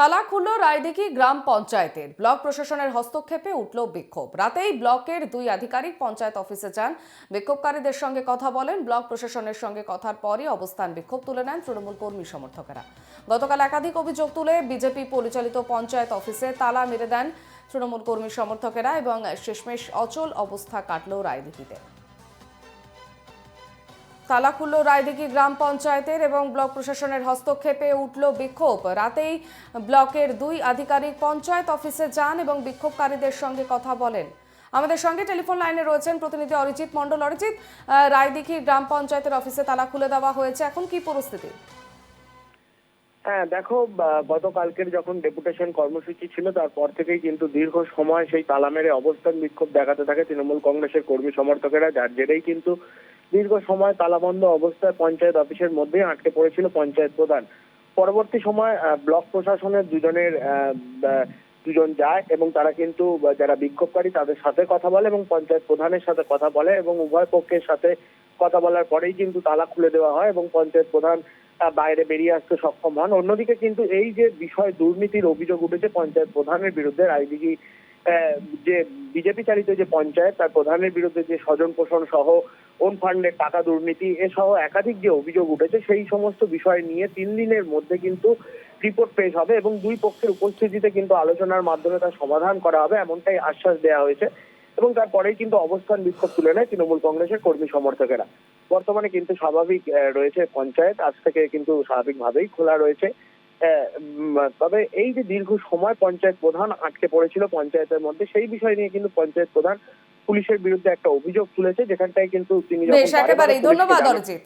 তালা খুলল রায়দিঘি গ্রাম পঞ্চায়েতের। ব্লক প্রশাসনের হস্তক্ষেপে উঠল বিক্ষোভ। রাতেই ব্লকের দুই আধিকারিক পঞ্চায়েত অফিসে যান। বিক্ষোভকারীদের সঙ্গে কথা বলেন। ব্লক প্রশাসনের সঙ্গে কথার পরই অবস্থান বিক্ষোভ তুলে নেন তৃণমূল কর্মী সমর্থকেরা। গতকাল একাধিক অভিযোগ তুলে বিজেপি পরিচালিত পঞ্চায়েত অফিসে তালা মেরে দেন তৃণমূল কর্মী সমর্থকেরা এবং শেষমেশ অচল অবস্থা কাটল রায়দিঘিতে। তালা খুলল রায়দিঘি গ্রাম পঞ্চায়েতের এবং ব্লক প্রশাসনের হস্তক্ষেপে উঠল বিক্ষোভ। রাতেই ব্লকের দুই আধিকারিক পঞ্চায়েত অফিসে যান এবং বিক্ষোভকারীদের সঙ্গে কথা বলেন। আমাদের সঙ্গে টেলিফোন লাইনে রয়েছেন প্রতিনিধি অরিজিৎ মণ্ডল। অরিজিৎ রায়দিঘি গ্রাম পঞ্চায়েতের অফিসে তালা খুলে দেওয়া হয়েছে। এখন কি পরিস্থিতি? হ্যাঁ দেখো গতকালকের যখন ডেপুটেশন কর্মসূচি ছিল, তারপর থেকেই কিন্তু দীর্ঘ সময় সেই তালা মেরে অবস্থান বিক্ষোভ দেখাতে থাকে তৃণমূল কংগ্রেসের কর্মী সমর্থকেরা, যার জেরেই কিন্তু দীর্ঘ সময় তালাবন্ধ অবস্থায় পঞ্চায়েত অফিসের মধ্যেই আটকে পড়েছিল পঞ্চায়েত প্রধান। পরবর্তী সময় ব্লক প্রশাসনের দুজনের দুজন যায় এবং তারা কিন্তু যারা বিক্ষোভকারী তাদের সাথে কথা বলে এবং পঞ্চায়েত প্রধানের সাথে কথা বলে এবং উভয় পক্ষের সাথে কথা বলার পরেই কিন্তু তালা খুলে দেওয়া হয় এবং পঞ্চায়েত প্রধান বাইরে বেরিয়ে আসতে সক্ষম হন। অন্যদিকে কিন্তু এই যে বিষয় দুর্নীতির অভিযোগ উঠেছে পঞ্চায়েত প্রধানের বিরুদ্ধে আহ, যে বিজেপি চালিত যে পঞ্চায়েত, তার প্রধানের বিরুদ্ধে যে স্বজন পোষণ সহ ওন ফান্ডের টাকা দুর্নীতি এসহ একাধিক যে অভিযোগ উঠেছে, সেই সমস্ত বিষয় নিয়ে তিন দিনের মধ্যে কিন্তু রিপোর্ট পেশ হবে এবং দুই পক্ষের উপস্থিতিতে কিন্তু আলোচনার মাধ্যমে তার সমাধান করা হবে, এমনটাই আশ্বাস দেওয়া হয়েছে। এবং তারপরেই কিন্তু অবস্থান বিক্ষোভ তুলে নেয় তৃণমূল কংগ্রেসের কর্মী সমর্থকেরা। বর্তমানে কিন্তু স্বাভাবিক রয়েছে পঞ্চায়েত, আজ থেকে কিন্তু স্বাভাবিকভাবেই খোলা রয়েছে। তবে এই যে দীর্ঘ সময় পঞ্চায়েত প্রধান আটকে পড়েছিল পঞ্চায়েতের মধ্যে সেই বিষয় নিয়ে কিন্তু পঞ্চায়েত প্রধান পুলিশের বিরুদ্ধে একটা অভিযোগ তুলেছে যেখানটায় কিন্তু তিনি ধন্যবাদ অরিজিৎ।